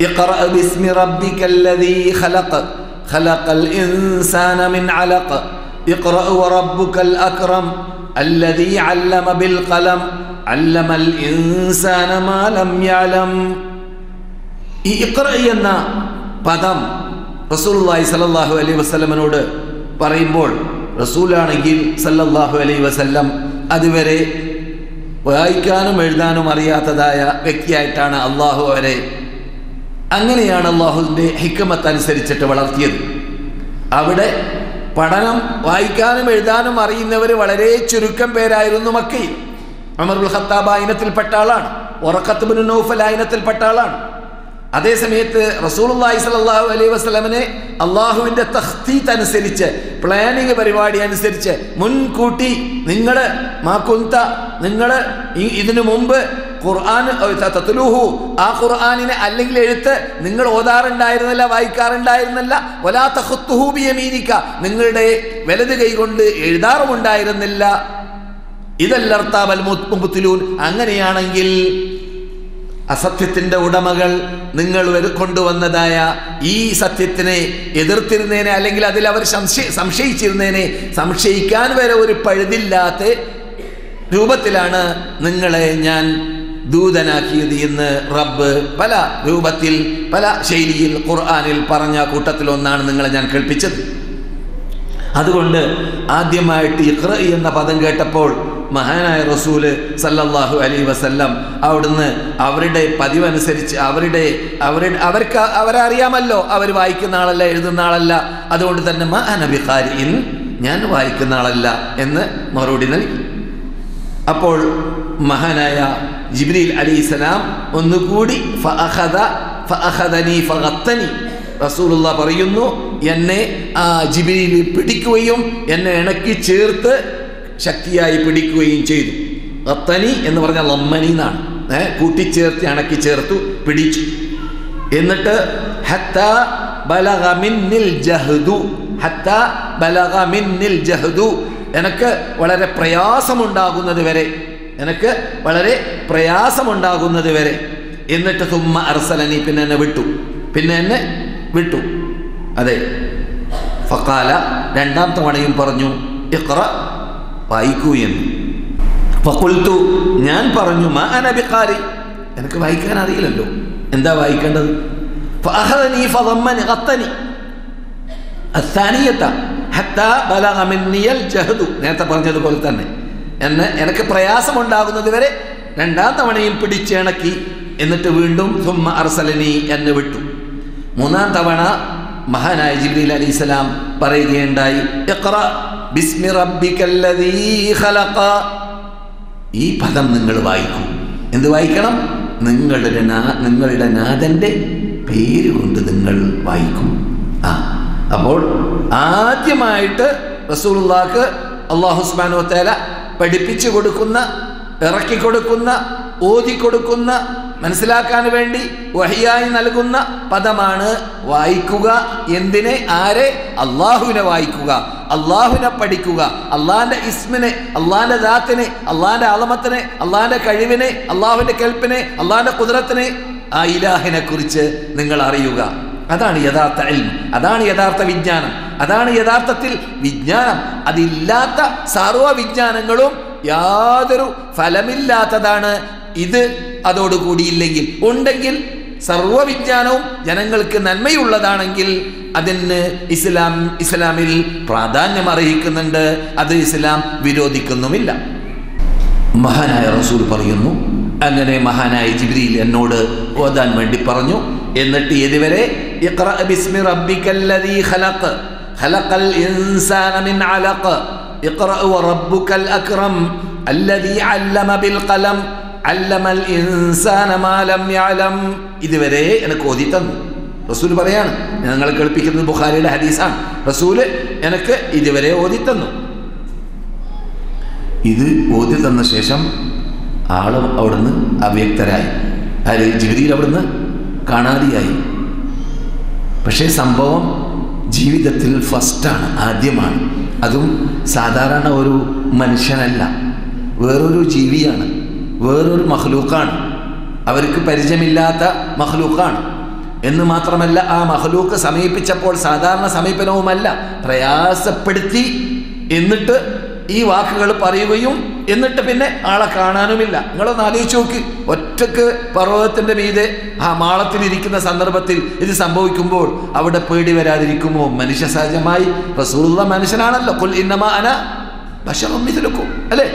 اقرأ باسم ربك الذي خلق خلق الإنسان من علق اقرأ وربك الأكرم الذي علم بالقلم علم الإنسان ما لم يعلم ഈ ഇഖ്റ എന്ന പദം റസൂലുള്ളാഹി സല്ലല്ലാഹു അലൈഹി വസല്ലമനോട് പറയുമ്പോൾ റസൂലാണെങ്കിൽ സല്ലല്ലാഹു അലൈഹി വസല്ലം അതുവരെ വായിക്കാനും എഴുതാനും അറിയാത്തതായ വ്യക്തിയായിട്ടാണ് അള്ളാഹു അവരെ അങ്ങനെയാണ് അള്ളാഹുവിന്റെ ഹിക്കമത്ത് അനുസരിച്ചിട്ട് വളർത്തിയത്. അവിടെ പഠനം വായിക്കാനും എഴുതാനും അറിയുന്നവർ വളരെ ചുരുക്കം പേരായിരുന്നു മക്കയിൽ. അമറുൽ ഖത്താബ് ആയിനത്തിൽപ്പെട്ട ആളാണ്. ഉറക്കത്ത് ബിൻ നൗഫൽ ആയിനത്തിൽപ്പെട്ട ആളാണ്. അതേ സമയത്ത് റസൂലുള്ളാഹി സ്വല്ലല്ലാഹു അലൈഹി വസ്ലമിനെ അള്ളാഹുവിന്റെ തഖ്തീത്ത് അനുസരിച്ച് പ്ലാനിങ് പരിപാടി അനുസരിച്ച് മുൻകൂട്ടി നിങ്ങൾ മാക്കുന്ത നിങ്ങൾ ഇതിനു മുമ്പ് ഖുർആൻ തത്ലൂഹു ആ ഖുർആാനിനെ അല്ലെങ്കിൽ എഴുത്ത് നിങ്ങൾ ഓതാറുണ്ടായിരുന്നില്ല വായിക്കാറുണ്ടായിരുന്നില്ല വലാ തഖത്തുഹു ബിയമീനിക. നിങ്ങളുടെ വലത് കൈ കൊണ്ട് എഴുതാറുമുണ്ടായിരുന്നില്ല ഇതല്ലർത്താബൽ മുത്തുലൂൻ അങ്ങനെയാണെങ്കിൽ അസത്യത്തിന്റെ ഉടമകൾ നിങ്ങൾ കൊണ്ടുവന്നതായ ഈ സത്യത്തിനെ എതിർത്തിരുന്നേനെ അല്ലെങ്കിൽ അതിൽ അവർ സംശയ സംശയിച്ചിരുന്നേനെ സംശയിക്കാൻ വരെ ഒരു പഴുതില്ലാത്ത രൂപത്തിലാണ് നിങ്ങളെ ഞാൻ ദൂതനാക്കിയത് എന്ന് റബ്ബ് പല രൂപത്തിൽ പല ശൈലിയിൽ ഖുർആാനിൽ പറഞ്ഞ കൂട്ടത്തിൽ ഒന്നാണ് നിങ്ങളെ ഞാൻ കേൾപ്പിച്ചത്. അതുകൊണ്ട് ആദ്യമായിട്ട് ഇഖ്റ എന്ന പദം കേട്ടപ്പോൾ മഹാനായ റസൂൽ സല്ലല്ലാഹു അലൈ വസല്ലം അവിടുന്ന് അവരുടെ പതിവനുസരിച്ച് അവരുടെ അവരുടെ അവർക്ക് അവരറിയാമല്ലോ അവർ വായിക്കുന്ന ആളല്ല എഴുതുന്ന ആളല്ല. അതുകൊണ്ട് തന്നെ മഹാനബിഖാരിൻ ഞാൻ വായിക്കുന്ന ആളല്ല എന്ന് മറുപടി നൽകി. അപ്പോൾ മഹാനായ ജിബ്രീൽ ഒന്നുകൂടി ഫഅഖദ ഫഅഖദനി ഫഗത്തനി റസൂലുള്ള പറയുന്നു എന്നെ ആ ജിബിലിൽ പിടിക്കുകയും എന്നെ ഇണക്കി ചേർത്ത് ശക്തിയായി പിടിക്കുകയും ചെയ്തു. അത്തനി എന്ന് പറഞ്ഞാൽ അമ്മനി എന്നാണ്. ഏ കൂട്ടിച്ചേർത്ത് ഇണക്കി ചേർത്തു പിടിച്ചു. എന്നിട്ട് ഹത്ത ബലഗ ജഹദു ഹത്ത ബലഗ ജഹദു ജഹ്ദു. എനിക്ക് വളരെ പ്രയാസമുണ്ടാകുന്നത് വരെ എനിക്ക് വളരെ പ്രയാസമുണ്ടാകുന്നത് വരെ. എന്നിട്ട് തുമ്മ അർസലനി പിന്നെ എന്നെ വിട്ടു. പിന്നെ എന്നെ വിട്ടു. അതെ. ഫക്കാല രണ്ടാം തവണയും പറഞ്ഞു ഇഖ്റ വായിക്കൂ എന്ന്. ഫക്കുൽത്തു ഞാൻ പറഞ്ഞു മാ അനബിക്കാരി എനിക്ക് വായിക്കാൻ അറിയില്ലല്ലോ. എന്താ വായിക്കേണ്ടത്? നേരത്തെ പറഞ്ഞതുപോലെ തന്നെ. എന്നെ എനിക്ക് പ്രയാസമുണ്ടാകുന്നത് വരെ രണ്ടാം തവണയും പിടിച്ചിണക്കി എന്നിട്ട് വീണ്ടും സുമ്മ അർസലനി എന്ന് വിട്ടു. മൂന്നാം തവണ മഹാനായ ജിബ്രീൽ അലി ഇസ്ലാം പറയുകയുണ്ടായി ഈ പദം നിങ്ങൾ വായിക്കൂ. എന്ത് വായിക്കണം? നിങ്ങളുടെ നാ- നിങ്ങളുടെ നാഥന്റെ പേര് കൊണ്ട് നിങ്ങൾ വായിക്കും. ആ അപ്പോൾ ആദ്യമായിട്ട് റസൂലുള്ളാക്ക് അള്ളാഹുസ്മാനോ തേല പഠിപ്പിച്ചു കൊടുക്കുന്ന ഇറക്കി കൊടുക്കുന്ന ഓതി കൊടുക്കുന്ന മനസ്സിലാക്കാൻ വേണ്ടി വഹിയായി നൽകുന്ന പദമാണ് വായിക്കുക. എന്തിനെ? ആരെ? അള്ളാഹുവിനെ വായിക്കുക. അള്ളാഹുവിനെ പഠിക്കുക. അള്ളാഹിന്റെ ഇസ്മിനെ അള്ളാഹിന്റെ ദാത്തിനെ അള്ളാഹിന്റെ അളമത്തിനെ അള്ളാഹിന്റെ കഴിവിനെ അള്ളാഹുവിന്റെ കെൽപ്പിനെ അള്ളാഹിന്റെ കുതിരത്തിനെ ആ ഇലാഹിനെ കുറിച്ച് നിങ്ങൾ അറിയുക. അതാണ് യഥാർത്ഥ ഇൽം അതാണ് യഥാർത്ഥ വിജ്ഞാനം. അതാണ് യഥാർത്ഥത്തിൽ വിജ്ഞാനം. അതില്ലാത്ത സർവ വിജ്ഞാനങ്ങളും യാതൊരു ഫലമില്ലാത്തതാണ്. ഇത് അതോടുകൂടിയില്ലെങ്കിൽ ഉണ്ടെങ്കിൽ സർവവിജ്ഞാനവും ജനങ്ങൾക്ക് നന്മയുള്ളതാണെങ്കിൽ അതിന് ഇസ്ലാം ഇസ്ലാമിൽ പ്രാധാന്യം അർഹിക്കുന്നുണ്ട്. അത് ഇസ്ലാം വിരോധിക്കുന്നുമില്ല. മഹാനായ റസൂൽ പറയുന്നു അങ്ങനെ മഹാനായ ജിബ്രീൽ എന്നോട് ഓതാൻ വേണ്ടി പറഞ്ഞു. എന്നിട്ട് ഇതുവരെ ഇഖ്റ باسم ربك الذي خلق خلق മിൻ من علق വറബ്ബുക്കൽ وربك അല്ലദീ الذي علم بالقلم علم ഇൻസാന ما لم يعلم ഇതുവരെ എനിക്ക് ഓതി തന്നു. റസൂൽ പറയാണ് ഞങ്ങൾ കേൾപ്പിക്കുന്നത് ബുഖാരിയുടെ ഹദീസാണ്. റസൂൽ എനിക്ക് ഇതുവരെ ഓതി തന്നു. ഇത് ഓതി തന്ന ശേഷം ആളും അവിടുന്ന് അവ്യക്തരായി. അതായത് ജീവിതയിൽ അവിടുന്ന് കാണാതെയായി. പക്ഷേ സംഭവം ജീവിതത്തിൽ ഫസ്റ്റാണ് ആദ്യമാണ്. അതും സാധാരണ ഒരു മനുഷ്യനല്ല. വേറൊരു ജീവിയാണ്. വേറൊരു മഹ്ലൂക്കാണ് അവർക്ക് പരിചയമില്ലാത്ത മഹ്ലൂക്കാണ് എന്ന് മാത്രമല്ല ആ മഹ്ലൂക്ക് സമീപിച്ചപ്പോൾ സാധാരണ സമീപനവുമല്ല. പ്രയാസപ്പെടുത്തി എന്നിട്ട് ഈ വാക്കുകൾ പറയുകയും എന്നിട്ട് പിന്നെ ആളെ കാണാനുമില്ല. നിങ്ങളൊന്ന് ആലോചിച്ച് നോക്ക്. ഒറ്റയ്ക്ക് പർവതത്തിന്റെ മീതെ ആ മാളത്തിലിരിക്കുന്ന സന്ദർഭത്തിൽ ഇത് സംഭവിക്കുമ്പോൾ അവിടെ പേടി വരാതിരിക്കുമോ? മനുഷ്യ സഹജമായി റസൂലുള്ള മനുഷ്യനാണല്ലോ. കൊൽ ഇന്നമാ അന ഭക്ഷണം ഇതിലെക്കും അല്ലേ?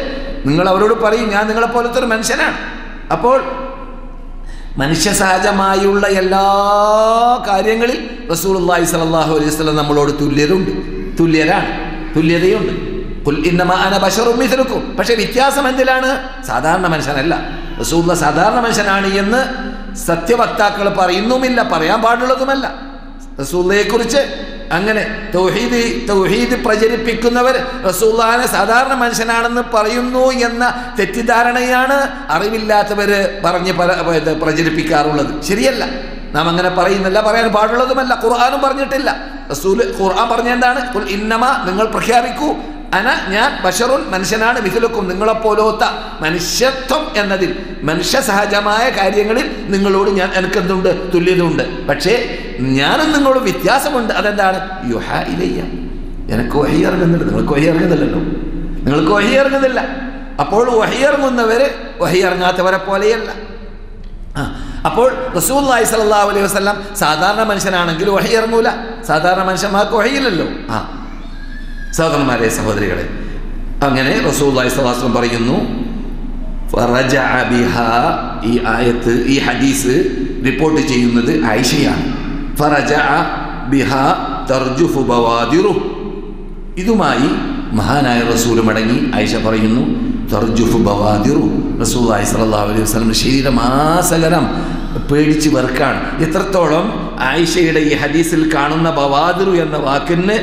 നിങ്ങൾ അവരോട് പറയും ഞാൻ നിങ്ങളെ പോലത്തെ ഒരു മനുഷ്യനാണ്. അപ്പോൾ മനുഷ്യ സഹജമായുള്ള എല്ലാ കാര്യങ്ങളിൽ റസൂലുള്ളാഹി സ്വല്ലല്ലാഹു അലൈഹി സ്വലം നമ്മളോട് തുല്യരുണ്ട്. തുല്യരാണ്. തുല്യതയുണ്ട്. പക്ഷെ വ്യത്യാസം എന്തിലാണ്? സാധാരണ മനുഷ്യനല്ല. റസൂലുള്ള സാധാരണ മനുഷ്യനാണ് എന്ന് സത്യവക്താക്കൾ പറയുന്നുമില്ല പറയാൻ പാടുള്ളതുമല്ല. റസൂള്ളയെക്കുറിച്ച് അങ്ങനെ തൗഹീദ് പ്രചരിപ്പിക്കുന്നവർ റസൂള്ളാനെ സാധാരണ മനുഷ്യനാണെന്ന് പറയുന്നു എന്ന തെറ്റിദ്ധാരണയാണ് അറിവില്ലാത്തവർ പറഞ്ഞ് പ്രചരിപ്പിക്കാറുള്ളത്. ശരിയല്ല. നാം അങ്ങനെ പറയുന്നില്ല പറയാൻ പാടുള്ളതുമല്ല. ഖുർആാനും പറഞ്ഞിട്ടില്ല. റസൂൽ ഖുർആൻ പറഞ്ഞ എന്താണ്? "ഖുൽ ഇന്നമ നിങ്ങൾ പ്രഖ്യാപിക്കൂ. അന ഞാൻ ബഷറുൻ മനുഷ്യനാണ് മിഥുലക്കും നിങ്ങളെപ്പോലോത്ത മനുഷ്യത്വം എന്നതിൽ മനുഷ്യ സഹജമായ കാര്യങ്ങളിൽ നിങ്ങളോട് ഞാൻ എനിക്കെന്തുണ്ട്? തുല്യതയുണ്ട്. പക്ഷേ ഞാനും നിങ്ങളോട് വ്യത്യാസമുണ്ട്. അതെന്താണ്? യുഹ ഇലയ്യ. എനിക്ക് വഹി ഇറങ്ങുന്നുണ്ട്. നിങ്ങൾക്ക് വഹി ഇറങ്ങുന്നില്ലല്ലോ. നിങ്ങൾക്ക് വഹി ഇറങ്ങുന്നില്ല. അപ്പോൾ വഹി ഇറങ്ങുന്നവര് വഹി ഇറങ്ങാത്തവരെ പോലെയല്ല. ആ, അപ്പോൾ റസൂല്ലായി സ്വല്ലല്ലാഹു അലൈഹി വസല്ലം സാധാരണ മനുഷ്യനാണെങ്കിൽ വഹി ഇറങ്ങൂല. സാധാരണ മനുഷ്യന്മാർക്ക് വഹിയില്ലല്ലോ ആ സഹോദരന്മാരെ സഹോദരികളെ. അങ്ങനെ റസൂല്ലായി സ്വലാസ്ലം പറയുന്നു ഈ ആയത്ത് ഈ ഹദീസ് റിപ്പോർട്ട് ചെയ്യുന്നത് ആയിഷയാണ്. ബവാദിറു ഇതുമായി മഹാനായ റസൂൽ മടങ്ങി. ആയിഷ പറയുന്നു തർജുഫു ബവാദിറു റസൂൽ അലൈഹി വസല്ലം ശരീരമാസകരം പേടിച്ച് വെറുക്കാണ്. ഇത്രത്തോളം ആയിഷയുടെ ഈ ഹദീസിൽ കാണുന്ന ബവാദിറു എന്ന വാക്കിന്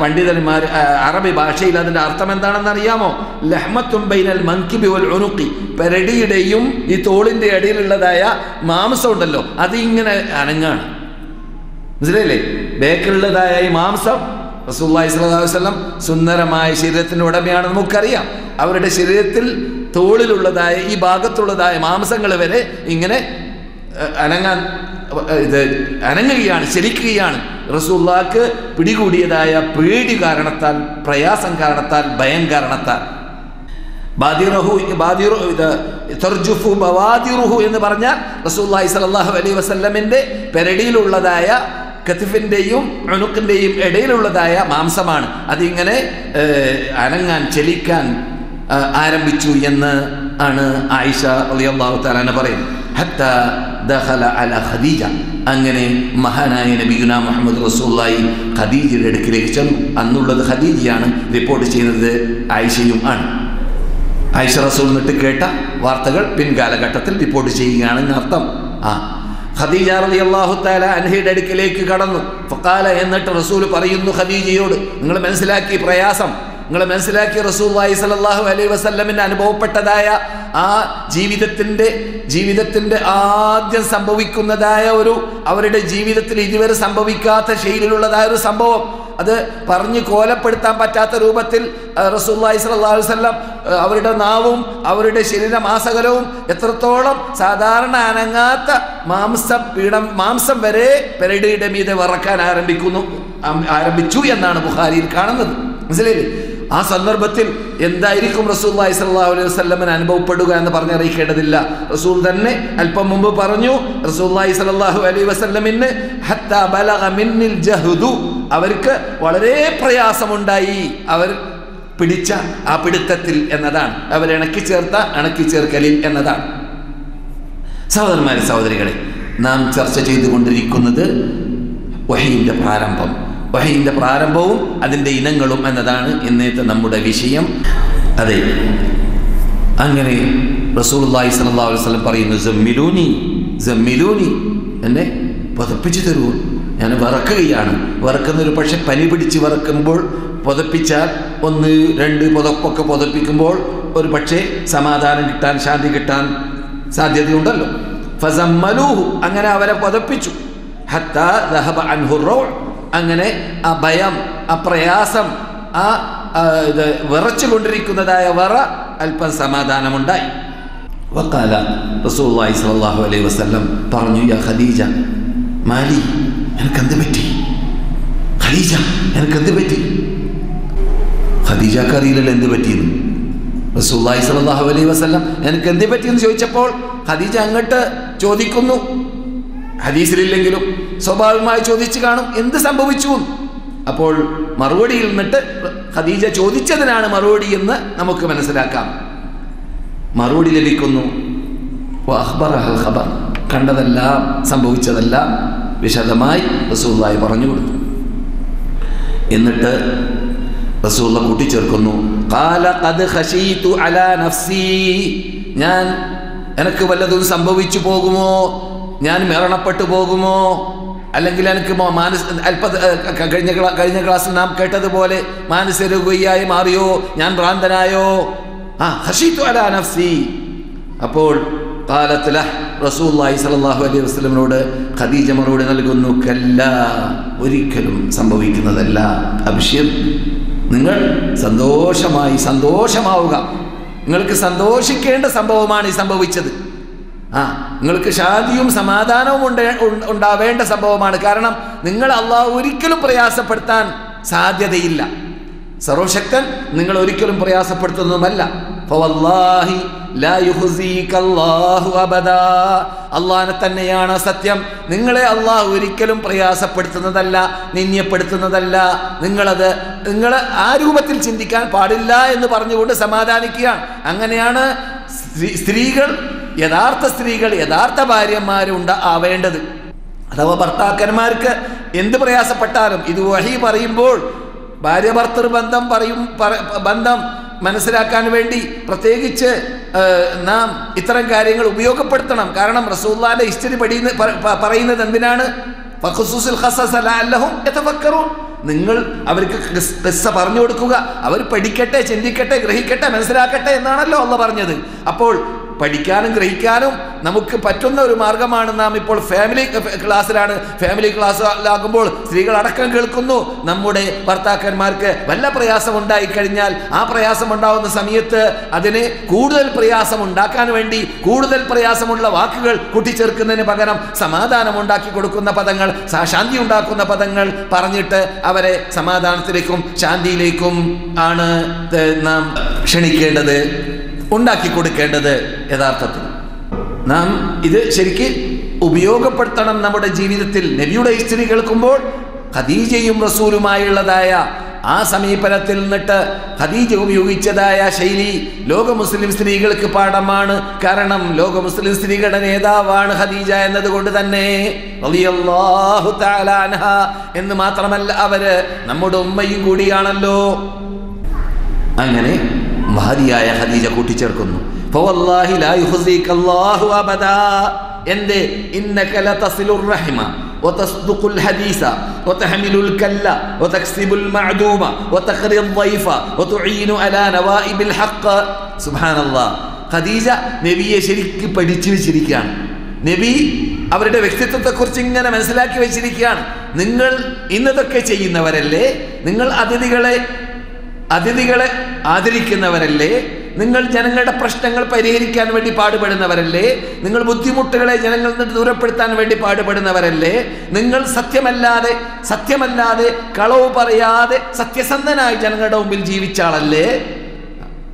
പണ്ഡിതന്മാർ അറബി ഭാഷയിൽ അതിന്റെ അർത്ഥം എന്താണെന്ന് അറിയാമോ? ലഹ്മത്തും ബൈനൽ മൻകിബി വൽ ഉനുക്കി. പെരടിയുടെയും ഈ തോളിന്റെ ഇടയിലുള്ളതായ മാംസം ഉണ്ടല്ലോ അത് ഇങ്ങനെ അനങ്ങാണ്. മനസ്സിലായില്ലേ? ബേക്കിലുള്ളതായ ഈ മാംസം റസൂല്ലായി സ്വല്ലല്ലാഹു അലൈഹി വസല്ലം സുന്ദരമായ ശരീരത്തിന്റെ ഉടമയാണെന്ന് നമുക്കറിയാം. അവരുടെ ശരീരത്തിൽ തോളിലുള്ളതായ ഈ ഭാഗത്തുള്ളതായ മാംസങ്ങൾ വരെ ഇങ്ങനെ അനങ്ങാൻ ഇത് അനങ്ങുകയാണ് ചലിക്കുകയാണ് റസൂള്ളാക്ക് പിടികൂടിയതായ പേടി കാരണത്താൽ പ്രയാസം കാരണത്താൽ ഭയം കാരണത്താൽ. ബാദിറഹു ബാദിറു ഇത് തർജുഫു ബവാദിറുഹു എന്ന് പറഞ്ഞാൽ റസൂല്ലാഹി സലാഹു അലൈഹി വസല്ലമിന്റെ പെരടിയിലുള്ളതായ കത്തിഫിന്റെയും അണുക്കിന്റെയും ഇടയിലുള്ളതായ മാംസമാണ്. അതിങ്ങനെ അനങ്ങാൻ ചലിക്കാൻ ആരംഭിച്ചു എന്ന് ആണ് ആയിഷ റളിയല്ലാഹു താലാന പറയുന്നത്. ഹത്ത ദഖല അല ഖദീജ. അങ്ങനെ മഹാനായ നബിഗുന മുഹമ്മദ് റസൂല്ലായി ഖദീജയുടെ അടുക്കിലേക്ക് ചെന്നു. അന്നുള്ളത് ഖദീജയാണ്. റിപ്പോർട്ട് ചെയ്യുന്നത് ആയിഷയും ആണ്. ആയിഷ റസൂൽ എന്നിട്ട് കേട്ട വാർത്തകൾ പിൻകാലഘട്ടത്തിൽ റിപ്പോർട്ട് ചെയ്യുകയാണെന്ന് അർത്ഥം. ആ ഖദീജ റലി അള്ളാഹു താല അൻഹയുടെ അടുക്കിലേക്ക് കടന്നു. ഫക്കാല എന്നിട്ട് റസൂൽ പറയുന്നു ഖദീജയോട് നിങ്ങൾ മനസ്സിലാക്കി പ്രയാസം നിങ്ങൾ മനസ്സിലാക്കി റസൂലുള്ളാഹി സ്വല്ലല്ലാഹു അലൈ വസല്ലമിന് അനുഭവപ്പെട്ടതായ ആ ജീവിതത്തിന്റെ ജീവിതത്തിന്റെ ആദ്യം സംഭവിക്കുന്നതായ ഒരു അവരുടെ ജീവിതത്തിൽ ഇതുവരെ സംഭവിക്കാത്ത ശൈലിയിലുള്ളതായ ഒരു സംഭവം. അത് പറഞ്ഞു കോലപ്പെടുത്താൻ പറ്റാത്ത രൂപത്തിൽ റസൂല്ലായി അലൈഹി വസല്ലം അവരുടെ നാവും അവരുടെ ശരീരമാസകലവും എത്രത്തോളം സാധാരണ അനങ്ങാത്ത മാംസം പീഠം മാംസം വരെ പെരടിയുടെ മീതെ വറക്കാൻ ആരംഭിക്കുന്നു ആരംഭിച്ചു എന്നാണ് ബുഹാരിയിൽ കാണുന്നത്. മനസ്സിലായില്ലേ? ആ സന്ദർഭത്തിൽ എന്തായിരിക്കും റസൂല്ലായി സല്ലല്ലാഹു അലൈഹി വസ്ലമൻ അനുഭവപ്പെടുക എന്ന് പറഞ്ഞറിയിക്കേണ്ടതില്ല. റസൂൽ തന്നെ അല്പം മുമ്പ് പറഞ്ഞു റസൂല്ലായി സല്ലല്ലാഹു അലൈഹി ജഹ്ദു. അവർക്ക് വളരെ പ്രയാസമുണ്ടായി. അവർ പിടിച്ച ആ പിടുത്തത്തിൽ എന്നതാണ്. അവർ ഇണക്കി ചേർത്ത ഇണക്കി ചേർക്കലിൽ എന്നതാണ്. സഹോദരന്മാരെ സഹോദരികളെ നാം ചർച്ച ചെയ്തുകൊണ്ടിരിക്കുന്നത് വഹീന്റെ പ്രാരംഭം. വഹീന്റെ പ്രാരംഭവും അതിന്റെ ഇനങ്ങളും എന്നതാണ് ഇന്നത്തെ നമ്മുടെ വിഷയം. അതെ അങ്ങനെ സ്വല്ലല്ലാഹു അലൈഹി വസല്ലം പറയുന്നു ജമ്മിലൂനി ജമ്മിലൂനി എന്നെ പുതപ്പിച്ചു തരൂ ഞാൻ വറക്കുകയാണ്. വറക്കുന്നൊരു പക്ഷെ പനി പിടിച്ച് വറക്കുമ്പോൾ പുതപ്പിച്ചാൽ ഒന്ന് രണ്ട് പുതപ്പൊക്കെ പുതപ്പിക്കുമ്പോൾ ഒരു പക്ഷേ സമാധാനം കിട്ടാൻ ശാന്തി കിട്ടാൻ സാധ്യതയുണ്ടല്ലോ. ഫസമ്മലൂഹു അങ്ങനെ അവരെ പുതപ്പിച്ചു. ഹത്ത ദഹബ അൻഹു റൗ അങ്ങനെ ആ ഭയം ആ പ്രയാസം ആ ഇത് വിറച്ചുകൊണ്ടിരിക്കുന്നതായ വറ അല്പം സമാധാനമുണ്ടായി. വക്കാല റസൂള്ളി സ്വല്ലല്ലാഹു അലൈഹി വസ്ലം പറഞ്ഞു യാ ഖദീജ മാലി എനിക്കെന്ത് പറ്റി? ഖദീജ എനിക്കെന്ത് പറ്റി? ഖദീജക്ക് അറിയില്ലല്ലോ എന്ത് പറ്റിയെന്ന്. റസൂള്ളി സാഹു അലൈഹി വസ്ലം എനിക്ക് എന്ത് പറ്റിയെന്ന് ചോദിച്ചപ്പോൾ ഖദീജ അങ്ങോട്ട് ചോദിക്കുന്നു. ഹദീസിലില്ലെങ്കിലും സ്വാഭാവികമായി ചോദിച്ചു കാണും എന്ത് സംഭവിച്ചു അപ്പോൾ മറുപടിയിൽ നിന്നിട്ട് ഖദീജ ചോദിച്ചതിനാണ് മറുപടി എന്ന് നമുക്ക് മനസ്സിലാക്കാം. മറുപടി ലഭിക്കുന്നു. ഖബർ. കണ്ടതെല്ലാം സംഭവിച്ചതെല്ലാം വിശദമായി റസൂല്ലായി പറഞ്ഞു കൊടുത്തു. എന്നിട്ട് റസൂള്ള കൂട്ടിച്ചേർക്കുന്നു. "ഖാല ഖദ് ഖശീതു അലാ നഫ്സി. ഞാൻ എനിക്ക് വല്ലതും സംഭവിച്ചു പോകുമോ? ഞാൻ മരണപ്പെട്ടു പോകുമോ? അല്ലെങ്കിൽ എനിക്ക് മാനസ് അല്പ കഴിഞ്ഞ കഴിഞ്ഞ ക്ലാസ്സിൽ നാം കേട്ടതുപോലെ മാനസികയായി മാറിയോ? ഞാൻ ഭ്രാന്തനായോ? ആ ഖശീതു അലാ നഫ്സി. അപ്പോൾ കാലത്തില റസൂല്ലായി സലാഹു അലൈഹി വസ്ലമിനോട് ഖദീജ മറുപടി നൽകുന്നു കല്ല ഒരിക്കലും സംഭവിക്കുന്നതല്ല. അഭിഷേക് നിങ്ങൾ സന്തോഷമായി സന്തോഷമാവുക. നിങ്ങൾക്ക് സന്തോഷിക്കേണ്ട സംഭവമാണ് ഈ സംഭവിച്ചത്. ആ നിങ്ങൾക്ക് ശാന്തിയും സമാധാനവും ഉണ്ട് ഉണ്ടാവേണ്ട സംഭവമാണ്. കാരണം നിങ്ങൾ അള്ളാഹു ഒരിക്കലും പ്രയാസപ്പെടുത്താൻ സാധ്യതയില്ല. സർവശക്തൻ നിങ്ങൾ ഒരിക്കലും പ്രയാസപ്പെടുത്തുന്നതുമല്ല. അള്ളാഹനെ തന്നെയാണ് സത്യം. നിങ്ങളെ അള്ളാഹു ഒരിക്കലും പ്രയാസപ്പെടുത്തുന്നതല്ല നിന്ദ്യപ്പെടുത്തുന്നതല്ല. നിങ്ങളത് നിങ്ങൾ ആ രൂപത്തിൽ ചിന്തിക്കാൻ പാടില്ല എന്ന് പറഞ്ഞുകൊണ്ട് സമാധാനിക്കുകയാണ്. അങ്ങനെയാണ് സ്ത്രീ- സ്ത്രീകൾ യഥാർത്ഥ സ്ത്രീകൾ യഥാർത്ഥ ഭാര്യമാരുണ്ട ആവേണ്ടത്. അഥവാ ഭർത്താക്കന്മാർക്ക് എന്ത് പ്രയാസപ്പെട്ടാലും ഇത് വഴി പറയുമ്പോൾ ഭാര്യ ഭർത്തൃ ബന്ധം പറയും ബന്ധം മനസ്സിലാക്കാൻ വേണ്ടി പ്രത്യേകിച്ച് നാം ഇത്തരം കാര്യങ്ങൾ ഉപയോഗപ്പെടുത്തണം. കാരണം റസൂല്ലാന്റെ ഹിസ്റ്ററി പഠിയുന്ന പറയുന്നത് എന്തിനാണ്. നിങ്ങൾ അവർക്ക് ഖിസ്സ പറഞ്ഞു കൊടുക്കുക. അവർ പഠിക്കട്ടെ ചിന്തിക്കട്ടെ ഗ്രഹിക്കട്ടെ മനസ്സിലാക്കട്ടെ എന്നാണല്ലോ അള്ള പറഞ്ഞത്. അപ്പോൾ പഠിക്കാനും ഗ്രഹിക്കാനും നമുക്ക് പറ്റുന്ന ഒരു മാർഗമാണ് നാം ഇപ്പോൾ ഫാമിലി ക്ലാസ്സിലാണ് ഫാമിലി ക്ലാസ്സിലാകുമ്പോൾ സ്ത്രീകൾ അടക്കം കേൾക്കുന്നു. നമ്മുടെ ഭർത്താക്കന്മാർക്ക് വല്ല പ്രയാസം ഉണ്ടായിക്കഴിഞ്ഞാൽ ആ പ്രയാസം ഉണ്ടാവുന്ന സമയത്ത് അതിന് കൂടുതൽ പ്രയാസം ഉണ്ടാക്കാൻ വേണ്ടി കൂടുതൽ പ്രയാസമുള്ള വാക്കുകൾ കൂട്ടിച്ചേർക്കുന്നതിന് പകരം സമാധാനം ഉണ്ടാക്കി കൊടുക്കുന്ന പദങ്ങൾ ശാന്തി ഉണ്ടാക്കുന്ന പദങ്ങൾ പറഞ്ഞിട്ട് അവരെ സമാധാനത്തിലേക്കും ശാന്തിയിലേക്കും ആണ് നാം ക്ഷണിക്കേണ്ടത്. ഉണ്ടാക്കി കൊടുക്കേണ്ടത് യഥാർത്ഥത്തിൽ. നാം ഇത് ശരിക്ക് ഉപയോഗപ്പെടുത്തണം നമ്മുടെ ജീവിതത്തിൽ. നബിയുടെ ഹിസ്റ്ററി കേൾക്കുമ്പോൾ ഖദീജയും റസൂലുമായുള്ളതായ ആ സമീപനത്തിൽ നിന്നിട്ട് ഖദീജ ഉപയോഗിച്ചതായ ശൈലി ലോക മുസ്ലിം സ്ത്രീകൾക്ക് പാഠമാണ്. കാരണം ലോക മുസ്ലിം സ്ത്രീകളുടെ നേതാവാണ് ഖദീജ എന്നതുകൊണ്ട് തന്നെ എന്ന് മാത്രമല്ല അവർ നമ്മുടെ ഉമ്മയും കൂടിയാണല്ലോ. അങ്ങനെ മഹതിയായ ഖദീജ കൂട്ടിച്ചേർക്കുന്നു ഫവല്ലാഹി ലാ യുഖ്സിക അല്ലാഹു അബദാ എന്തേ ഇന്നക ലതസിലുർ റഹിമ وتصدق الحديث وتحمل الكل وتكسب المعدوم وتقري الضيف وتعين على نوائب الحق سبحان الله ഖദീജ നബിയെ ശരിക്ക് പഠിച്ചു വെച്ചിരിക്കുകയാണ് നബി അവരുടെ വ്യക്തിത്വത്തെക്കുറിച്ച് ഇങ്ങനെ മനസ്സിലാക്കി വെച്ചിരിക്കുകയാണ് നിങ്ങൾ ഇന്നതൊക്കെ ചെയ്യുന്നവരല്ലേ നിങ്ങൾ അതിഥികളെ അതിഥികളെ ആദരിക്കുന്നവരല്ലേ? നിങ്ങൾ ജനങ്ങളുടെ പ്രശ്നങ്ങൾ പരിഹരിക്കാൻ വേണ്ടി പാടുപെടുന്നവരല്ലേ? നിങ്ങൾ ബുദ്ധിമുട്ടുകളെ ജനങ്ങളിൽ നിന്ന് ദൂരപ്പെടുത്താൻ വേണ്ടി പാടുപെടുന്നവരല്ലേ? നിങ്ങൾ സത്യമല്ലാതെ സത്യമല്ലാതെ കളവ് പറയാതെ സത്യസന്ധനായി ജനങ്ങളുടെ മുമ്പിൽ ജീവിച്ചാളല്ലേ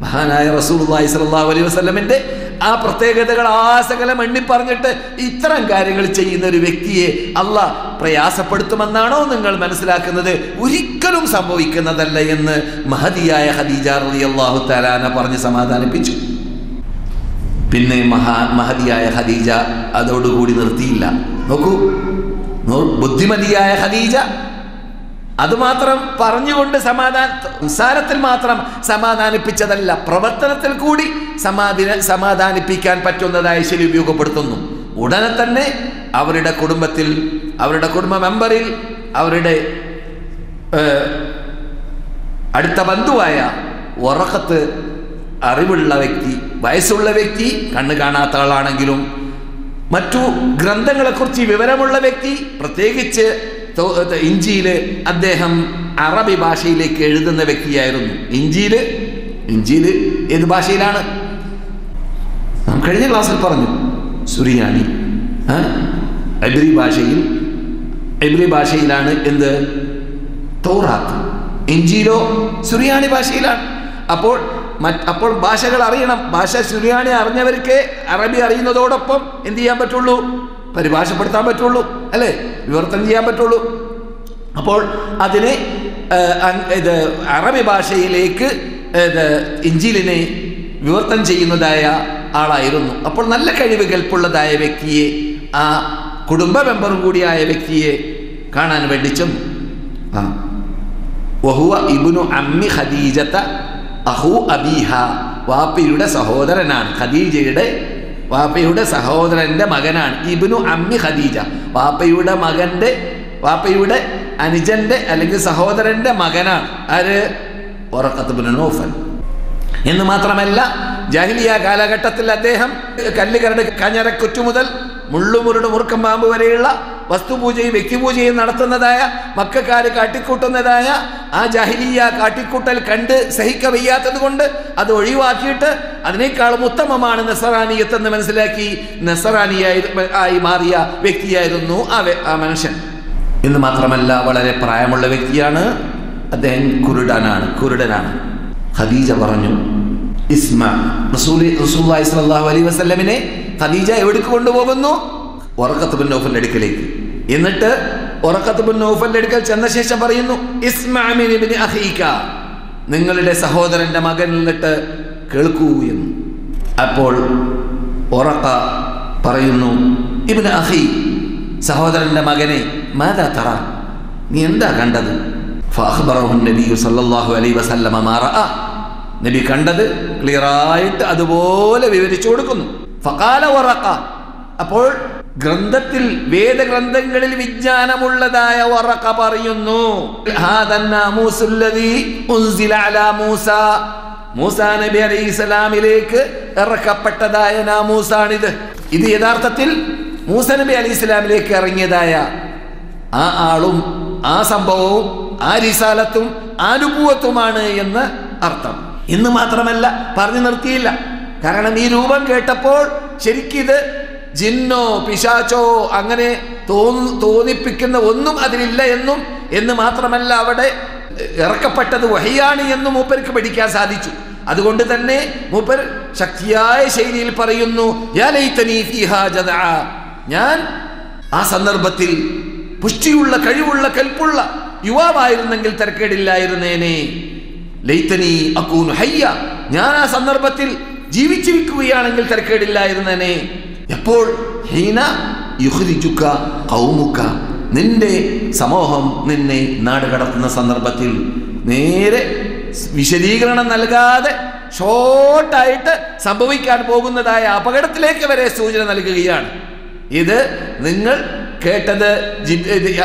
മഹാനായ സ്വല്ലല്ലാഹു അലൈഹി വസല്ലമിന്റെ ആ പ്രത്യേകതകൾ ആ സകലം പറഞ്ഞിട്ട് ഇത്തരം കാര്യങ്ങൾ ചെയ്യുന്ന ഒരു വ്യക്തിയെ അല്ല പ്രയാസപ്പെടുത്തുമെന്നാണോ നിങ്ങൾ മനസ്സിലാക്കുന്നത്? ഒരിക്കലും സംഭവിക്കുന്നതല്ല എന്ന് മഹതിയായ ഹദീജ റലി അള്ളാഹു തലാന പറഞ്ഞ് സമാധാനിപ്പിച്ചു. പിന്നെ മഹാ മഹതിയായ ഹദീജ അതോടുകൂടി നിർത്തിയില്ല. നോക്കൂ ബുദ്ധിമതിയായ ഖദീജ അതുമാത്രം പറഞ്ഞുകൊണ്ട് സമാധാന സംസാരത്തിൽ മാത്രം സമാധാനിപ്പിച്ചതല്ല പ്രവർത്തനത്തിൽ കൂടി സമാധാന സമാധാനിപ്പിക്കാൻ പറ്റുന്നതായി ശരി ഉപയോഗപ്പെടുത്തുന്നു. ഉടനെ തന്നെ അവരുടെ കുടുംബത്തിൽ അവരുടെ കുടുംബ മെമ്പറിൽ അവരുടെ അടുത്ത ബന്ധുവായ ഉറക്കത്ത് അറിവുള്ള വ്യക്തി വയസ്സുള്ള വ്യക്തി കണ്ണു കാണാത്ത ആളാണെങ്കിലും മറ്റു ഗ്രന്ഥങ്ങളെക്കുറിച്ച് വിവരമുള്ള വ്യക്തി പ്രത്യേകിച്ച് ഇഞ്ചിയിൽ അദ്ദേഹം അറബി ഭാഷയിലേക്ക് എഴുതുന്ന വ്യക്തിയായിരുന്നു. ഇഞ്ചിയിൽ ഇഞ്ചിയിൽ ഏത് ഭാഷയിലാണ്? നാം കഴിഞ്ഞ ക്ലാസ്സിൽ പറഞ്ഞു. സുറിയാനി. എബ്രി ഭാഷയിൽ എബ്രി ഭാഷയിലാണ് എന്ത്? തോറാത്ത്. ഇഞ്ചിയിലോ സുറിയാനി ഭാഷയിലാണ്. അപ്പോൾ അപ്പോൾ ഭാഷകൾ അറിയണം. ഭാഷ സുറിയാനി അറിഞ്ഞവർക്ക് അറബി അറിയുന്നതോടൊപ്പം എന്ത് ചെയ്യാൻ പറ്റുള്ളൂ? പരിഭാഷപ്പെടുത്താൻ പറ്റുള്ളൂ അല്ലേ? വിവർത്തനം ചെയ്യാൻ പറ്റുള്ളൂ. അപ്പോൾ അതിനെ ഇത് അറബി ഭാഷയിലേക്ക് ഇത് ഇഞ്ചിലിനെ വിവർത്തനം ചെയ്യുന്നതായ ആളായിരുന്നു. അപ്പോൾ നല്ല കഴിവ് കൽപ്പുള്ളതായ വ്യക്തിയെ ആ കുടുംബ മെമ്പറും കൂടിയായ വ്യക്തിയെ കാണാൻ വേണ്ടി ചെന്നു. ആ. വഹുവ ഇബുനു അമ്മി ഖദീജത്ത അഹു അബീഹ. വാപ്പിയുടെ സഹോദരനാണ് ഖദീജയുടെ വാപ്പയുടെ സഹോദരന്റെ മകനാണ് ഇബിനു അമ്മി ഖദീജ. വാപ്പയുടെ മകന്റെ വാപ്പയുടെ അനുജന്റെ അല്ലെങ്കിൽ സഹോദരന്റെ മകനാണ്. ആര്? ഉറക്കത്ത് നൗഫൽ. എന്ന് മാത്രമല്ല ജാഹിലിയ കാലഘട്ടത്തിൽ അദ്ദേഹം കല്ലുകരട് കഞ്ഞരക്കുറ്റു മുതൽ മുള്ളുമുരുട് മുറുക്കം പാമ്പ് വരെയുള്ള വസ്തുപൂജയും വ്യക്തിപൂജയും നടത്തുന്നതായ മക്കാര് കാട്ടിക്കൂട്ടുന്നതായ ആ ജാഹിലിയ കാട്ടിക്കൂട്ടൽ കണ്ട് സഹിക്ക വയ്യാത്തത് കൊണ്ട് അത് ഒഴിവാക്കിയിട്ട് അതിനേക്കാളും ഉത്തമമാണ് നസറാനിയത്ത് എന്ന് മനസ്സിലാക്കി നസറാനിയായി ആയി മാറിയ വ്യക്തിയായിരുന്നു ആ മനുഷ്യൻ. എന്ന് മാത്രമല്ല വളരെ പ്രായമുള്ള വ്യക്തിയാണ്. അദ്ദേഹം കുരുടനാണ് കുരുടനാണ്. ഖദീജ പറഞ്ഞു ഇസ്മ റസൂലി റസൂൽ അലൈഹി വസല്ലമിനെ ഖദീജ എവിടേക്ക് കൊണ്ടുപോകുന്നു? ഉറക്കത്ത് ബിൻ നൗഫലിന്റെ അടുക്കലേക്ക്. എന്നിട്ട് ഉറക്കത്ത് ബിൻ അടുക്കൽ ചെന്ന ശേഷം പറയുന്നു നിങ്ങളുടെ സഹോദരന്റെ മകൻ നിന്നിട്ട് കേൾക്കൂ എന്ന്. അപ്പോൾ ഉറക്ക പറയുന്നു ഇബിന് അഹി സഹോദരന്റെ മകനെ മാതാ തറ? നീ എന്താ കണ്ടത്? ഫഅഖ്ബറഹു നബി സല്ലല്ലാഹു അലൈഹി വസല്ലമ നബി കണ്ടത് ക്ലിയറായിട്ട് അതുപോലെ വിവരിച്ചു കൊടുക്കുന്നു. അപ്പോൾ ഗ്രന്ഥത്തിൽ വേദഗ്രന്ഥങ്ങളിൽ വിജ്ഞാനമുള്ളതായ വറഖ പറയുന്നു. മൂസാ. നബി അലൈഹി ഇസ്ലാമിലേക്ക് ഇറക്കപ്പെട്ടതായ നാമൂസാണിത് ഇത് യഥാർത്ഥത്തിൽ മൂസ നബി അലി ഇസ്ലാമിലേക്ക് ഇറങ്ങിയതായ ആ ആളും ആ സംഭവവും ആ റിസാലത്തും അനുഭവത്തുമാണ് എന്ന് അർത്ഥം. ഇന്ന് മാത്രമല്ല പറഞ്ഞു നിർത്തിയില്ല. കാരണം ഈ രൂപം കേട്ടപ്പോൾ ശരിക്കിത് ജിന്നോ പിശാച്ചോ അങ്ങനെ തോന്നു തോന്നിപ്പിക്കുന്ന ഒന്നും അതിലില്ല എന്നും എന്ന് മാത്രമല്ല അവിടെ ഇറക്കപ്പെട്ടത് വഹിയാണ് എന്നും മൂപ്പർക്ക് പഠിക്കാൻ സാധിച്ചു. അതുകൊണ്ട് തന്നെ മൂപ്പർ ശക്തിയായ ശൈലിയിൽ പറയുന്നു. ഞാൻ ആ സന്ദർഭത്തിൽ പുഷ്ടിയുള്ള കഴിവുള്ള കൽപ്പുള്ള യുവാവായിരുന്നെങ്കിൽ തിരക്കേടില്ലായിരുന്നേനെ. ലൈത്തനി അക്കൂൻ ഹയ്യ. ഞാൻ ആ സന്ദർഭത്തിൽ ജീവിച്ചിരിക്കുകയാണെങ്കിൽ തിരക്കേടില്ലായിരുന്നേനെ. എപ്പോൾ? ഹീന യുഹരിജുക്ക കൗമുക്ക നിന്റെ സമൂഹം നിന്നെ നാട് കടത്തുന്ന സന്ദർഭത്തിൽ നേരെ വിശദീകരണം നൽകാതെ ഷോർട്ടായിട്ട് സംഭവിക്കാൻ പോകുന്നതായ അപകടത്തിലേക്ക് വരെ സൂചന നൽകുകയാണ്. ഇത് നിങ്ങൾ കേട്ടത്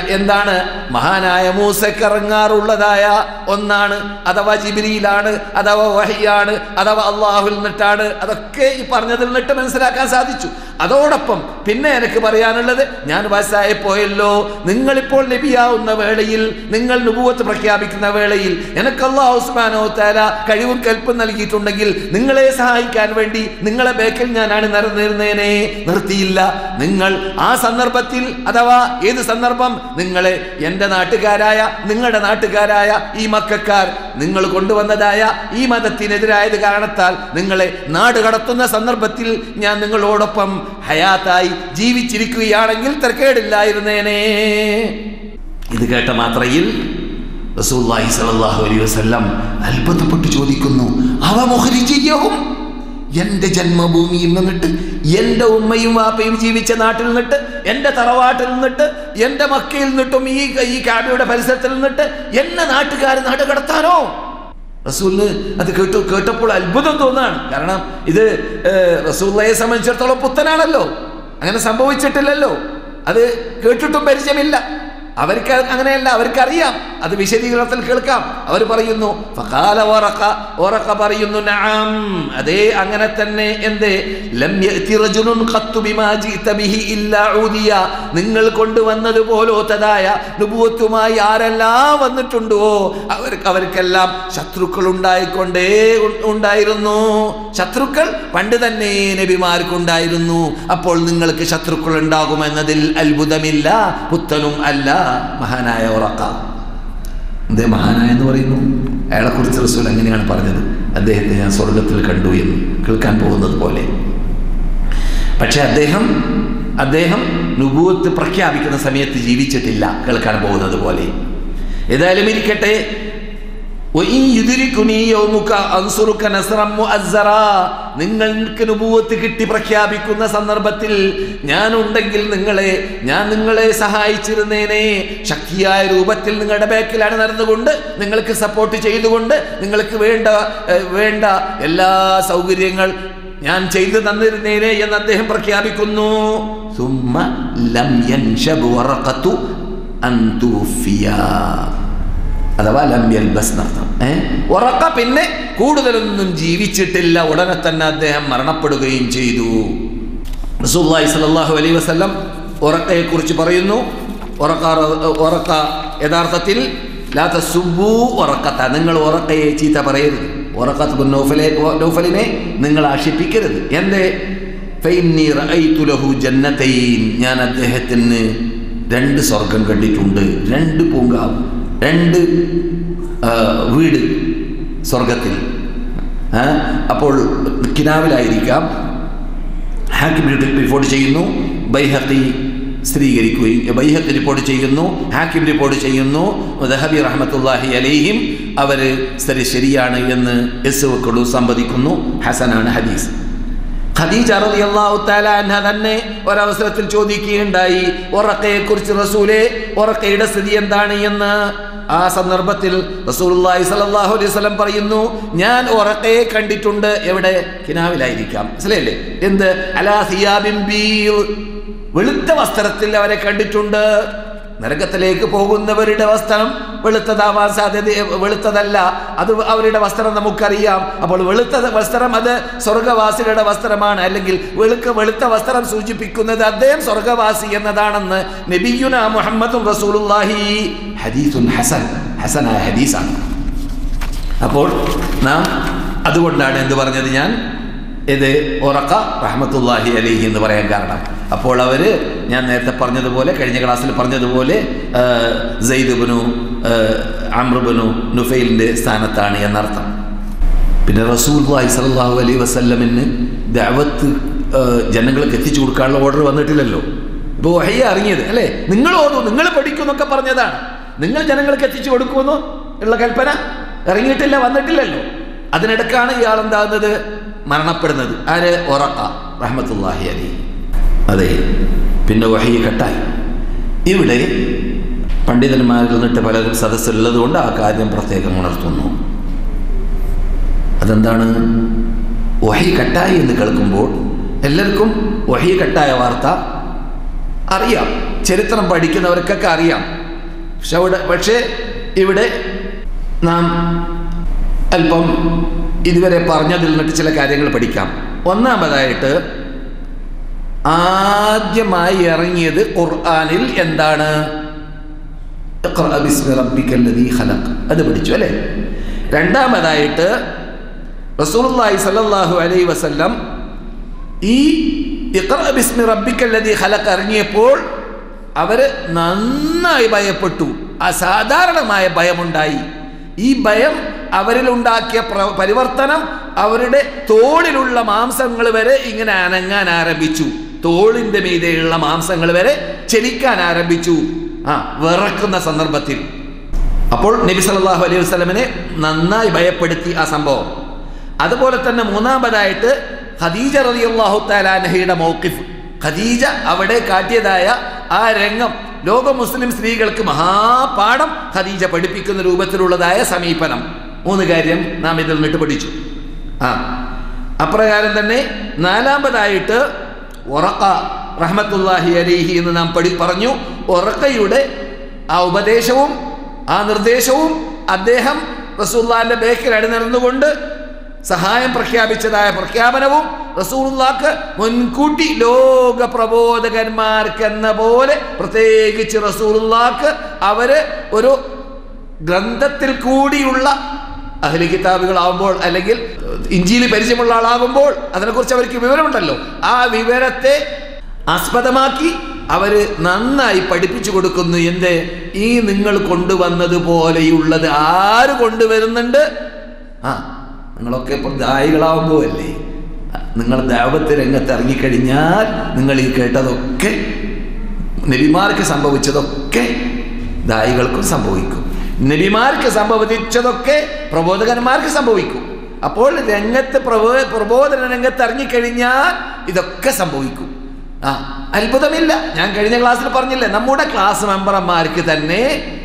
എന്താണ്? മഹാനായ മൂസക്ക് ഇറങ്ങാറുള്ളതായ ഒന്നാണ്. അഥവാ ജിബിരിയിലാണ് അഥവാ വഹിയാണ് അഥവാ അള്ളാഹുൽ നിട്ടാണ് അതൊക്കെ ഈ പറഞ്ഞതിൽ നിട്ട് മനസ്സിലാക്കാൻ സാധിച്ചു. അതോടൊപ്പം പിന്നെ എനിക്ക് പറയാനുള്ളത് ഞാൻ വയസ്സായി പോയല്ലോ. നിങ്ങളിപ്പോൾ ലഭിയാവുന്ന വേളയിൽ നിങ്ങൾ നുപൂവത്ത് പ്രഖ്യാപിക്കുന്ന വേളയിൽ എനിക്ക് അള്ളാഹു ഉസ്മാനോ താല കഴിവും കൽപ്പും നൽകിയിട്ടുണ്ടെങ്കിൽ നിങ്ങളെ സഹായിക്കാൻ വേണ്ടി നിങ്ങളെ ബേക്കിൽ ഞാനാണ് നിറനിരുന്നേനെ നിർത്തിയില്ല. നിങ്ങൾ ആ സന്ദർഭത്തിൽ അഥവാ ഏത് സന്ദർഭം നിങ്ങളെ എന്റെ നാട്ടുകാരായ നിങ്ങളുടെ നാട്ടുകാരായ ഈ മക്കാർ നിങ്ങൾ കൊണ്ടുവന്നതായ ഈ മതത്തിനെതിരായത് കാരണത്താൽ നിങ്ങളെ നാട് കടത്തുന്ന സന്ദർഭത്തിൽ ഞാൻ നിങ്ങളോടൊപ്പം ഹയാത്തായി ജീവിച്ചിരിക്കുകയാണെങ്കിൽ തിരക്കേടില്ലായിരുന്നേനെ ഇത് കേട്ട മാത്രയിൽ അത്ഭുതപ്പെട്ട് ചോദിക്കുന്നു അവ മുഹരിജിയവും എന്റെ ജന്മഭൂമിയിൽ നിന്നിട്ട് എന്റെ ഉമ്മയും വാപ്പയും ജീവിച്ച നാട്ടിൽ നിന്നിട്ട് എന്റെ തറവാട്ടിൽ നിന്നിട്ട് എന്റെ മക്കയിൽ നിന്നിട്ടും ഈ ഈ കാബിയുടെ പരിസരത്തിൽ നിന്നിട്ട് എന്നെ നാട്ടുകാർ നാട് കടത്താനോ റസൂലിന് അത് കേട്ടു കേട്ടപ്പോൾ അത്ഭുതം തോന്നാണ്. കാരണം ഇത് റസൂല്ലയെ സംബന്ധിച്ചിടത്തോളം പുത്തനാണല്ലോ. അങ്ങനെ സംഭവിച്ചിട്ടില്ലല്ലോ. അത് കേട്ടിട്ടും പരിചയമില്ല. അവർക്ക് അങ്ങനെയല്ല അവർക്കറിയാം. അത് വിശദീകരണത്തിൽ കേൾക്കാം. അവർ പറയുന്നു ഫഖാല പറയുന്നു നഅം അതേ അങ്ങനെ തന്നെ എന്തേ? ലം യഅതി റജുലുൻ ഖത്തു ബിഹി ഇല്ലാ ഉദിയ നിങ്ങൾ കൊണ്ടുവന്നതുപോലോത്തതായ നുബുവത്തുമായി ആരെല്ലാം വന്നിട്ടുണ്ടോ? അവർക്ക് അവർക്കെല്ലാം ശത്രുക്കൾ ഉണ്ടായിക്കൊണ്ടേ ഉണ്ടായിരുന്നു. ശത്രുക്കൾ പണ്ട് തന്നെ നബിമാർക്കുണ്ടായിരുന്നു. അപ്പോൾ നിങ്ങൾക്ക് ശത്രുക്കൾ ഉണ്ടാകുമെന്നതിൽ അത്ഭുതമില്ല പുത്തനും അല്ല. മഹാനായ ഉറക്ക. എന്തേ മഹാനായ എന്ന് പറയുന്നു? അയാളെക്കുറിച്ച് റസൂൽ എങ്ങനെയാണ് പറഞ്ഞത്. അദ്ദേഹത്തെ ഞാൻ സ്വർഗത്തിൽ കണ്ടു എന്ന് കേൾക്കാൻ പോകുന്നത് പോലെ. പക്ഷെ അദ്ദേഹം അദ്ദേഹം നുപൂത്ത് പ്രഖ്യാപിക്കുന്ന സമയത്ത് ജീവിച്ചിട്ടില്ല കേൾക്കാൻ പോകുന്നത് പോലെ. ഏതായാലും ഇരിക്കട്ടെ നിങ്ങൾക്ക് നുപൂവത്ത് കിട്ടി പ്രഖ്യാപിക്കുന്ന സന്ദർഭത്തിൽ ഞാൻ ഉണ്ടെങ്കിൽ നിങ്ങളെ ഞാൻ നിങ്ങളെ സഹായിച്ചിരുന്നേനെ. ശക്തിയായ രൂപത്തിൽ നിങ്ങളുടെ ബാക്കിലാണ് നടന്നുകൊണ്ട് നിങ്ങൾക്ക് സപ്പോർട്ട് ചെയ്തുകൊണ്ട് നിങ്ങൾക്ക് വേണ്ട വേണ്ട എല്ലാ സൗകര്യങ്ങൾ ഞാൻ ചെയ്തു തന്നിരുന്നേനെ എന്ന് അദ്ദേഹം പ്രഖ്യാപിക്കുന്നു. സുമ്മ ലം യൻഷബു വറഖത്തു അന്തൂഫിയ അഥവാ ലംബ്യൽ ബസ് നടത്തം ഏഹ് ഉറക്ക പിന്നെ കൂടുതലൊന്നും ജീവിച്ചിട്ടില്ല. ഉടനെ തന്നെ അദ്ദേഹം മരണപ്പെടുകയും ചെയ്തു. റസൂല്ലായി സലാഹു അലൈ വസ്ലം ഉറക്കയെ കുറിച്ച് പറയുന്നു. ഉറക്ക ഉറക്ക യഥാർത്ഥത്തിൽ ലാത്ത സുബു ഉറക്കത്ത. നിങ്ങൾ ഉറക്കയെ ചീത്ത പറയരുത്. ഉറക്കത്ത് നൗഫലെ നൗഫലിനെ നിങ്ങൾ ആക്ഷിപ്പിക്കരുത്. എന്തേ? ഞാൻ അദ്ദേഹത്തിന് രണ്ട് സ്വർഗം കണ്ടിട്ടുണ്ട്. രണ്ട് പൂങ്കാവ്. രണ്ട് വീട് സ്വർഗത്തിൽ അപ്പോൾ കിനാവിലായിരിക്കാം ഹാക്കിം റിപ്പോർട്ട് ചെയ്യുന്നു. ബൈഹത്തി സ്ഥിരീകരിക്കുകയും ബൈഹത്ത് റിപ്പോർട്ട് ചെയ്യുന്നു ഹാക്കിം റിപ്പോർട്ട് ചെയ്യുന്നു. ദഹബി റഹ്മത്തുല്ലാഹി അലൈഹിം അവർ ശരി ശരിയാണ് എന്ന് എസ് വെക്കുള്ളൂ സംവദിക്കുന്നു. ഹസനാണ് ഹദീസ്. ഖദീജ റളിയല്ലാഹു തആല അൻഹ തന്നെ ഒരവസരത്തിൽ ചോദിക്കുകയുണ്ടായി ഉറക്കയെ കുറിച്ച് റസൂലെ ഉറക്കയുടെ സ്ഥിതി എന്താണ്? എന്ന് ആ സന്ദർഭത്തിൽ സ്വല്ലല്ലാഹു അലൈഹി വസല്ലം പറയുന്നു ഞാൻ ഉറക്കെ കണ്ടിട്ടുണ്ട് എവിടെ? കിനാവിലായിരിക്കാം. മനസ്സിലായില്ലേ? എന്ത്? അലാസിയാബിൻ വെളുത്ത വസ്ത്രത്തിൽ അവരെ കണ്ടിട്ടുണ്ട്. നരകത്തിലേക്ക് പോകുന്നവരുടെ വസ്ത്രം വെളുത്തതാവാൻ സാധ്യത വെളുത്തതല്ല. അത് അവരുടെ വസ്ത്രം നമുക്കറിയാം. അപ്പോൾ വെളുത്ത വസ്ത്രം അത് സ്വർഗവാസികളുടെ വസ്ത്രമാണ്. അല്ലെങ്കിൽ വെളുക്ക വെളുത്ത വസ്ത്രം സൂചിപ്പിക്കുന്നത് അദ്ദേഹം സ്വർഗവാസി എന്നതാണെന്ന് നബിയുന മുഹമ്മദും റസൂലുള്ളാഹി ഹദീസുൻ ഹസൻ. ഹസനായ ഹദീസാണ്. അപ്പോൾ നാം അതുകൊണ്ടാണ് എന്ത് പറഞ്ഞത് ഞാൻ? ഇത് ഉറക്ക റഹ്മത്തുല്ലാഹി അലൈഹി എന്ന് പറയാൻ കാരണം. അപ്പോൾ അവർ ഞാൻ നേരത്തെ പറഞ്ഞതുപോലെ കഴിഞ്ഞ ക്ലാസ്സിൽ പറഞ്ഞതുപോലെ ആ, സെയ്ദുബിനു അമ്രുബിനു നുഫൈലിന്റെ സ്ഥാനത്താണ് എന്നർത്ഥം. പിന്നെ റസൂൽ സല്ലല്ലാഹു അലൈഹി വസല്ലമിന് ദേവത്ത് ജനങ്ങൾക്ക് എത്തിച്ചു കൊടുക്കാനുള്ള ഓർഡർ വന്നിട്ടില്ലല്ലോ. ഇപ്പോൾ വഹയ്യ അറിഞ്ഞത് അല്ലേ? നിങ്ങൾ ഓതു നിങ്ങൾ പഠിക്കുമെന്നൊക്കെ പറഞ്ഞതാണ്. നിങ്ങൾ ജനങ്ങൾക്ക് എത്തിച്ചു കൊടുക്കുമെന്ന് ഉള്ള കൽപ്പന ഇറങ്ങിയിട്ടില്ല വന്നിട്ടില്ലല്ലോ. അതിനിടക്കാണ് ഇയാൾ എന്താകുന്നത്? മരണപ്പെടുന്നത്. ആര്? ഒറക്ക റഹമത്തുല്ലാഹി അലി അതെ. പിന്നെ വഹി കട്ടായി. ഇവിടെ പണ്ഡിതന്മാരിൽ നിന്നിട്ട് പലരും സദസ്സുള്ളത് കൊണ്ട് ആ കാര്യം പ്രത്യേകം ഉണർത്തുന്നു. അതെന്താണ്? വഹി കട്ടായി എന്ന് കേൾക്കുമ്പോൾ എല്ലാവർക്കും വഹി കട്ടായ വാർത്ത അറിയാം. ചരിത്രം പഠിക്കുന്നവർക്കൊക്കെ അറിയാം. പക്ഷെ അവിടെ പക്ഷേ ഇവിടെ നാം അല്പം ഇതുവരെ പറഞ്ഞതിൽ നിന്നിട്ട് ചില കാര്യങ്ങൾ പഠിക്കാം. ഒന്നാമതായിട്ട് ആദ്യമായി ഇറങ്ങിയത് ഖുർആാനിൽ എന്താണ്? അത് പഠിച്ചു അല്ലേ? രണ്ടാമതായിട്ട് റസൂർലായി സലാഹു അലൈ വസല്ലം ഈ ഇഖ്റ ബിസ്മി റബ്ബിക്കൽ ഹലക്ക് ഇറങ്ങിയപ്പോൾ അവർ നന്നായി ഭയപ്പെട്ടു. അസാധാരണമായ ഭയമുണ്ടായി. ഈ ഭയം അവരിലുണ്ടാക്കിയ പ്ര- പരിവർത്തനം അവരുടെ തോളിലുള്ള മാംസങ്ങൾ വരെ ഇങ്ങനെ അനങ്ങാൻ ആരംഭിച്ചു. തോളിന്റെ മീതെയുള്ള മാംസങ്ങൾ വരെ ചലിക്കാൻ ആരംഭിച്ചു. ആ വിറക്കുന്ന സന്ദർഭത്തിൽ. അപ്പോൾ നബി സല്ലാഹു അലൈഹി വസ്ലമിനെ നന്നായി ഭയപ്പെടുത്തി ആ സംഭവം. അതുപോലെ തന്നെ മൂന്നാമതായിട്ട് ഖദീജ റളിയല്ലാഹു തആലാനഹയുടെ മൗഖിഫ്. ഖദീജ അവിടെ കാട്ടിയതായ ആ രംഗം ലോക മുസ്ലിം സ്ത്രീകൾക്ക് മഹാപാഠം ഖദീജ പഠിപ്പിക്കുന്ന രൂപത്തിലുള്ളതായ സമീപനം. മൂന്ന് കാര്യം നാം ഇതിൽ നിന്നിട്ട് പഠിച്ചു. ആ അപ്രകാരം തന്നെ നാലാമതായിട്ട് ഉറക്ക റഹ്മത്തുല്ലാഹി അലിഹി എന്ന് നാം പഠി പറഞ്ഞു. ഉറക്കയുടെ ആ ഉപദേശവും ആ നിർദ്ദേശവും അദ്ദേഹം റസൂല്ലാന്റെ ബേക്കിൽ അണിനിരന്നുകൊണ്ട് സഹായം പ്രഖ്യാപിച്ചതായ പ്രഖ്യാപനവും റസൂലുള്ളാക്ക് മുൻകൂട്ടി ലോക പ്രബോധകന്മാർക്കെന്ന പോലെ പ്രത്യേകിച്ച് റസൂലുള്ളാക്ക് അവർ ഒരു ഗ്രന്ഥത്തിൽ കൂടിയുള്ള അഹ്ലി കിതാബുകളാവുമ്പോൾ അല്ലെങ്കിൽ ഇഞ്ചിയിൽ പരിചയമുള്ള ആളാകുമ്പോൾ അതിനെക്കുറിച്ച് അവർക്ക് വിവരമുണ്ടല്ലോ. ആ വിവരത്തെ ആസ്പദമാക്കി അവർ നന്നായി പഠിപ്പിച്ചു കൊടുക്കുന്നു. എന്ത്? ഈ നിങ്ങൾ കൊണ്ടുവന്നതുപോലെയുള്ളത് ആര് കൊണ്ടുവരുന്നുണ്ട്? ആ നിങ്ങളൊക്കെ ഇപ്പോൾ ദായികളാവുമ്പോൾ അല്ലേ നിങ്ങൾ ദാവത്ത് രംഗത്ത് ഇറങ്ങിക്കഴിഞ്ഞാൽ നിങ്ങൾ ഈ കേട്ടതൊക്കെ നബിമാർക്ക് സംഭവിച്ചതൊക്കെ ദായികൾക്കും സംഭവിക്കും. നബിമാർക്ക് സംഭവിച്ചതൊക്കെ പ്രബോധകന്മാർക്ക് സംഭവിക്കും. അപ്പോൾ രംഗത്ത് പ്രബോ പ്രബോധന രംഗത്ത് ഇറങ്ങിക്കഴിഞ്ഞാൽ ഇതൊക്കെ സംഭവിക്കും. ആ അത്ഭുതമില്ല. ഞാൻ കഴിഞ്ഞ ക്ലാസ്സിൽ പറഞ്ഞില്ലേ നമ്മുടെ ക്ലാസ് മെമ്പർമാർക്ക് തന്നെ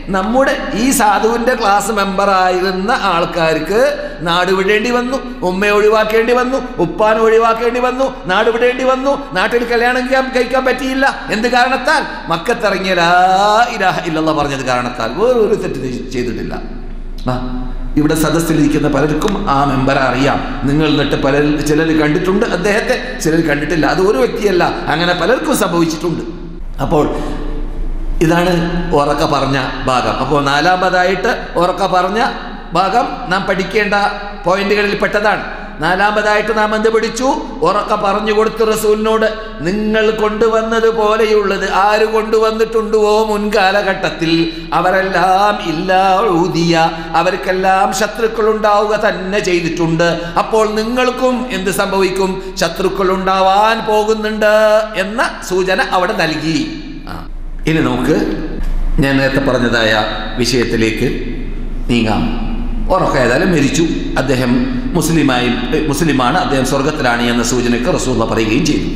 നമ്മുടെ ഈ സാധുവിന്റെ ക്ലാസ് മെമ്പറായിരുന്ന ആൾക്കാർക്ക് നാട് വിടേണ്ടി വന്നു ഉമ്മയെ ഒഴിവാക്കേണ്ടി വന്നു ഉപ്പാൻ ഒഴിവാക്കേണ്ടി വന്നു നാട് വിടേണ്ടി വന്നു നാട്ടിൽ കല്യാണം ചെയ്യാൻ കഴിക്കാൻ പറ്റിയില്ല. എന്ത് കാരണത്താൽ? മക്കത്തിറങ്ങിയ ലാ ഇലാഹ പറഞ്ഞത് കാരണത്താൽ. വേറൊരു തെറ്റ് ചെയ്തിട്ടില്ല. ആ ഇവിടെ സദസ്സിലിരിക്കുന്ന പലർക്കും ആ മെമ്പറെ അറിയാം. നിങ്ങൾ എന്നിട്ട് പലർ ചിലർ കണ്ടിട്ടുണ്ട് അദ്ദേഹത്തെ ചിലർ കണ്ടിട്ടില്ല. അത് ഒരു വ്യക്തിയല്ല. അങ്ങനെ പലർക്കും സംഭവിച്ചിട്ടുണ്ട്. അപ്പോൾ ഇതാണ് ഉറക്ക പറഞ്ഞ ഭാഗം. അപ്പോൾ നാലാമതായിട്ട് ഉറക്ക പറഞ്ഞ ഭാഗം നാം പഠിക്കേണ്ട പോയിന്റുകളിൽ പെട്ടതാണ്. നാലാമതായിട്ട് നാം എന്ത് പിടിച്ചു ഉറക്ക പറഞ്ഞു കൊടുത്ത റസൂലിനോട് നിങ്ങൾ കൊണ്ടുവന്നത് പോലെയുള്ളത് ആര് കൊണ്ടുവന്നിട്ടുണ്ടോ മുൻകാലഘട്ടത്തിൽ? അവരെല്ലാം ഇല്ലാ ഊതിയ അവർക്കെല്ലാം ശത്രുക്കൾ ഉണ്ടാവുക തന്നെ ചെയ്തിട്ടുണ്ട്. അപ്പോൾ നിങ്ങൾക്കും എന്ത് സംഭവിക്കും? ശത്രുക്കൾ ഉണ്ടാവാൻ പോകുന്നുണ്ട് എന്ന സൂചന അവിടെ നൽകി. ഇനി നമുക്ക് ഞാൻ നേരത്തെ പറഞ്ഞതായ വിഷയത്തിലേക്ക് നീങ്ങാം. ഉറക്കം ഏതായാലും മരിച്ചു. അദ്ദേഹം മുസ്ലിമായി മുസ്ലിമാണ്. അദ്ദേഹം സ്വർഗത്തിലാണ് എന്ന സൂചനയ്ക്ക് റസൂള്ള പറയുകയും ചെയ്തു.